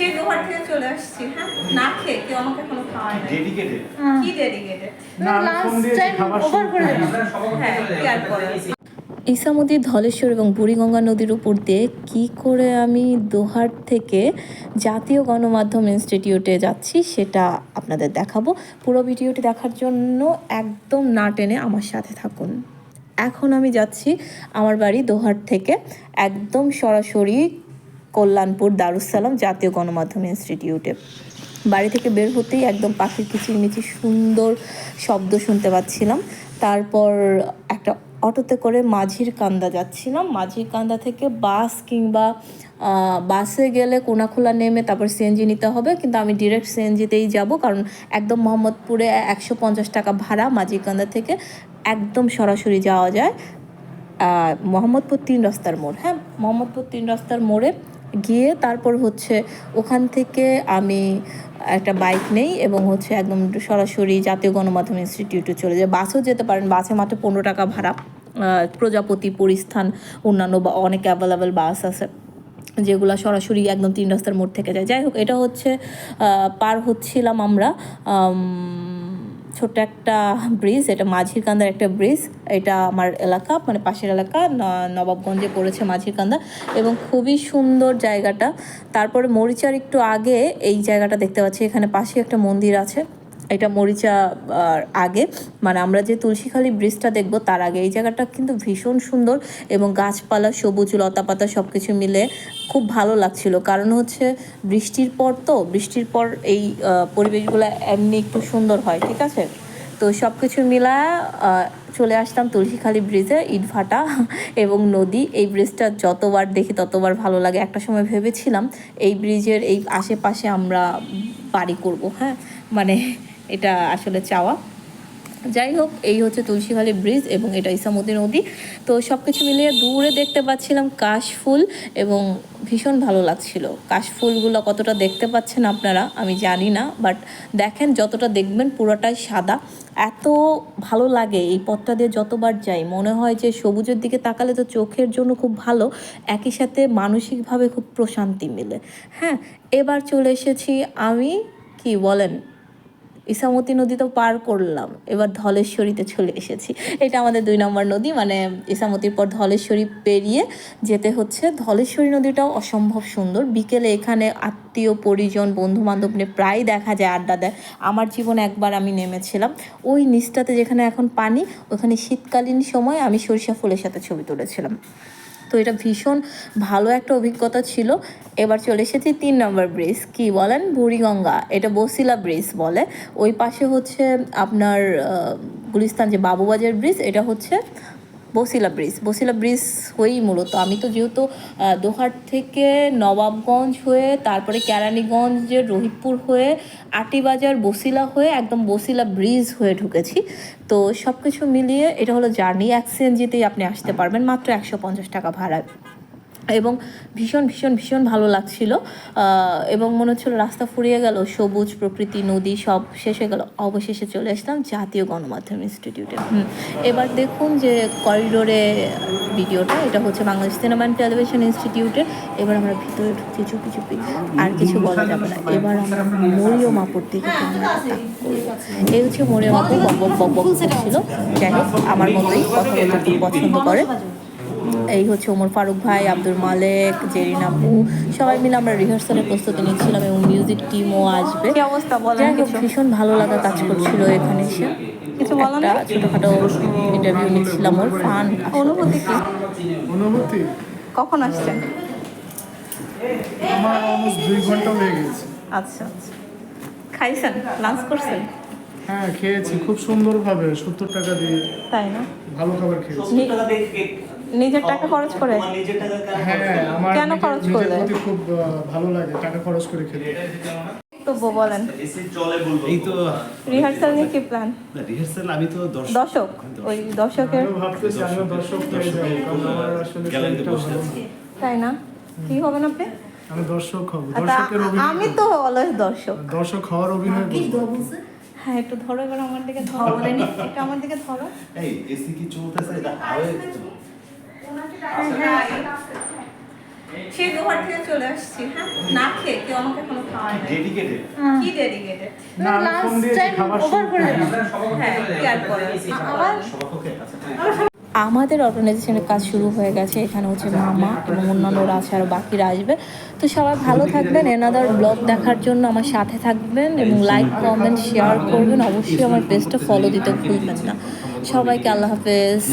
সেই দোহার থেকে চলে আসছি হ্যাঁ? না খেয়ে কেউ আমাকে কোনো খাওয়ায় না ডেডিকেটেড কি ডেডিকেটেড না আমি ফোন দিয়েছি করে হ্যাঁ কি আর করার ইসামতি ধলেশ্বর এবং বুড়িগঙ্গা নদীর উপর দিয়ে কী করে আমি দোহার থেকে জাতীয় গণমাধ্যম ইনস্টিটিউটে যাচ্ছি সেটা আপনাদের দেখাবো। পুরো ভিডিওটি দেখার জন্য একদম না টেনে আমার সাথে থাকুন। এখন আমি যাচ্ছি আমার বাড়ি দোহার থেকে। একদম সরাসরি কল্যাণপুর দারুসালাম জাতীয় গণমাধ্যম ইনস্টিটিউটে। বাড়ি থেকে বের হতেই একদম পাখির কিচিরমিচির সুন্দর শব্দ শুনতে পাচ্ছিলাম। তারপর একটা অটোতে করে মাঝির কান্দা যাচ্ছিলাম। মাঝির কান্দা থেকে বাস কিংবা বাসে গেলে কোনাখোলা নেমে তারপর সিএনজি নিতে হবে। কিন্তু আমি ডিরেক্ট সিএনজিতেই যাব। কারণ একদম মোহাম্মদপুরে একশো পঞ্চাশ টাকা ভাড়া মাঝিরকান্দা থেকে একদম সরাসরি যাওয়া যায়। মোহাম্মদপুর তিন রাস্তার মোড়। হ্যাঁ মোহাম্মদপুর তিন রাস্তার মোড়ে গিয়ে তারপর হচ্ছে ওখান থেকে আমি একটা বাইক নেই এবং হচ্ছে একদম সরাসরি জাতীয় গণমাধ্যম ইনস্টিটিউটে চলে যায় বাসেও যেতে পারেন বাসে মাত্র পনেরো টাকা ভাড়া। প্রজাপতি পরিস্থান অন্যান্য বা অনেক অ্যাভেলেবেল বাস আছে যেগুলো সরাসরি একদম তিন রাস্তার মোড় থেকে যায়। যাই হোক এটা হচ্ছে পার হচ্ছিলাম আমরা আম, ছোট্ট একটা ব্রিজ, এটা মাঝির কান্দার একটা ব্রিজ। এটা আমার এলাকা মানে পাশের এলাকা নবাবগঞ্জে পড়েছে মাঝির কান্দা এবং খুবই সুন্দর জায়গাটা। তারপরে মরিচার একটু আগে এই জায়গাটা দেখতে পাচ্ছি। এখানে পাশে একটা মন্দির আছে। এটা মরিচা আগে। মানে আমরা যে তুলসীখালি ব্রিজটা দেখব তার আগে। এই জায়গাটা কিন্তু ভীষণ সুন্দর এবং গাছপালা, সবুজ লতাপাতা সব কিছু মিলে খুব ভালো লাগছিল। কারণ হচ্ছে বৃষ্টির পর তো, বৃষ্টির পর এই পরিবেশগুলো এমনি একটু সুন্দর হয়, ঠিক আছে? তো সব কিছু মিলা চলে আসতাম তুলসীখালী ব্রিজে, ইটভাটা এবং নদী। এই ব্রিজটা যতবার দেখি ততবার ভালো লাগে। একটা সময় ভেবেছিলাম এই ব্রিজের এই আশেপাশে আমরা বাড়ি করব হ্যাঁ? মানে এটা আসলে চাওয়া। যাই হোক, এই হচ্ছে তুলসীখালী ব্রিজ এবং এটা ইসামতি নদী। তো সব কিছু মিলিয়ে দূরে দেখতে পাচ্ছিলাম কাশফুল এবং ভীষণ ভালো লাগছিল। কাশফুলগুলো কতটা দেখতে পাচ্ছেন আপনারা আমি জানি না বাট দেখেন যতটা দেখবেন পুরোটাই সাদা। এত ভালো লাগে এই পথটা দিয়ে যতবার যাই। মনে হয় যে সবুজের দিকে তাকালে তো চোখের জন্য খুব ভালো, একই সাথে মানসিকভাবে খুব প্রশান্তি মিলে। হ্যাঁ এবার চলে এসেছি আমি, কি বলেন? ইসামতি নদী তো পার করলাম, এবার ধলেশ্বরীতে চলে এসেছি। এটা আমাদের দুই নম্বর নদী মানে ইসামতির পর ধলেশ্বরী পেরিয়ে যেতে হচ্ছে। ধলেশ্বরী নদীটাও অসম্ভব সুন্দর। বিকেলে এখানে আত্মীয়, পরিজন বন্ধু বান্ধব নিয়ে প্রায় দেখা যায়, আড্ডা দেয়। আমার জীবনে একবার আমি নেমেছিলাম। ওই নিচটাতে যেখানে এখন পানি, ওখানে শীতকালীন সময় আমি সরিষা ফুলের সাথে ছবি তুলেছিলাম। তো এটা ভীষণ ভালো একটা অভিজ্ঞতা ছিল। এবার চলে এসেছি তিন নম্বর ব্রিজ। কি বলেন? বুড়িগঙ্গা। এটা বসিলা ব্রিজ বলে। ওই পাশে হচ্ছে আপনার গুলিস্তান যে বাবুবাজার ব্রিজ, এটা হচ্ছে বসিলা ব্রিজ বসিলা ব্রিজ হয়েই মূলত। আমি তো যেহেতু দোহার থেকে নবাবগঞ্জ হয়ে, তারপরে কেরানীগঞ্জের রোহিতপুর হয়ে, আটিবাজার বসিলা হয়ে, একদম বসিলা ব্রিজ হয়ে ঢুকেছি। তো সব কিছু মিলিয়ে এটা হলো জার্নি। যেতেই আপনি আসতে পারবেন। মাত্র একশো পঞ্চাশ টাকা ভাড়ায়। এবং ভীষণ ভীষণ ভীষণ ভালো লাগছিল এবং মনে হচ্ছিল রাস্তা ফুরিয়ে গেল সবুজ প্রকৃতি নদী সব শেষ হয়ে গেল অবশেষে চলে আসলাম জাতীয় গণমাধ্যম ইনস্টিটিউটে। এবার দেখুন যে করিডোরে ভিডিওটা এটা হচ্ছে বাংলাদেশ সিনেমা অ্যান্ড টেলিভিশন ইনস্টিটিউটে এবার আমরা ভিতরে ঢুকছি চুপি চুপি আর কিছু বলা যাবে না এবার আমরা মরিয়ম আপুর দিকে। এই হচ্ছে মরিয়ম আপু করছিল যাই হোক আমার মতোই কথা বলতে পছন্দ করে এই হচ্ছে ওমর ফারুক ভাই আব্দুল মালেক জেরিন আপু সবাই মিলে আমরা রিহার্সালের প্রস্তুতি নিচ্ছিলাম এবং মিউজিক টিমও আসবে। কি অবস্থা কিছু? ভীষণ ভালো লাগা কাজ করছিল এখানে এসে। কিছু বলেন? একটা ছোটোখাটো ইন্টারভিউ নিচ্ছিলাম ওর ফান অনুভূতি কি? অনুভূতি? কখন আসছেন? আমার অলমোস্ট দুই ঘণ্টা হয়ে গেছে। আচ্ছা আচ্ছা। খাইছেন? লাঞ্চ করছেন? হ্যাঁ খেয়েছি। খুব সুন্দরভাবে সত্তর টাকা দিয়ে তাই না? ভালো খাবার খেয়েছি। নিজের টাকা খরচ করে? হ্যাঁ কেন খরচ করলে? খুব ভালো লাগে টাকা খরচ করে বক্তব্য বলেন। এই তো রিহার্সাল নিয়ে কি প্ল্যান রিহার্সাল আমি তো দর্শক। দর্শক? ওই দর্শকের হয়ে। তাই না? কি হবেন আপনি? আমি দর্শক হব দর্শকের অভিনয় আমি তো অলওয়েজ দর্শক। দর্শক হওয়ার অভিনয় করব। হ্যাঁ একটু ধরো এবার আমার দিকে ধরো। একটু আমার দিকে ধরো। এই এসি কি চলতেছে? এটা আরে সেই দোহার থেকে চলে আসছি হ্যাঁ? না খেয়ে কেউ আমাকে কোনো খাওয়ায় ডেডিকেটেড কি ডেডিকেটেড না করে হ্যাঁ কি আর করার? আবার ওকে আচ্ছা আমাদের অর্গানাইজেশনের কাজ শুরু হয়ে গেছে। এখানে হচ্ছে মামা এবং অন্যান্যরা আছে আরও বাকিরা আসবে। তো সবাই ভালো থাকবেন এনাদার ব্লগ দেখার জন্য আমার সাথে থাকবেন এবং লাইক কমেন্ট শেয়ার করবেন। অবশ্যই আমার পেজটা ফলো দিতে ভুলবেন না। সবাইকে আল্লাহ হাফেজ।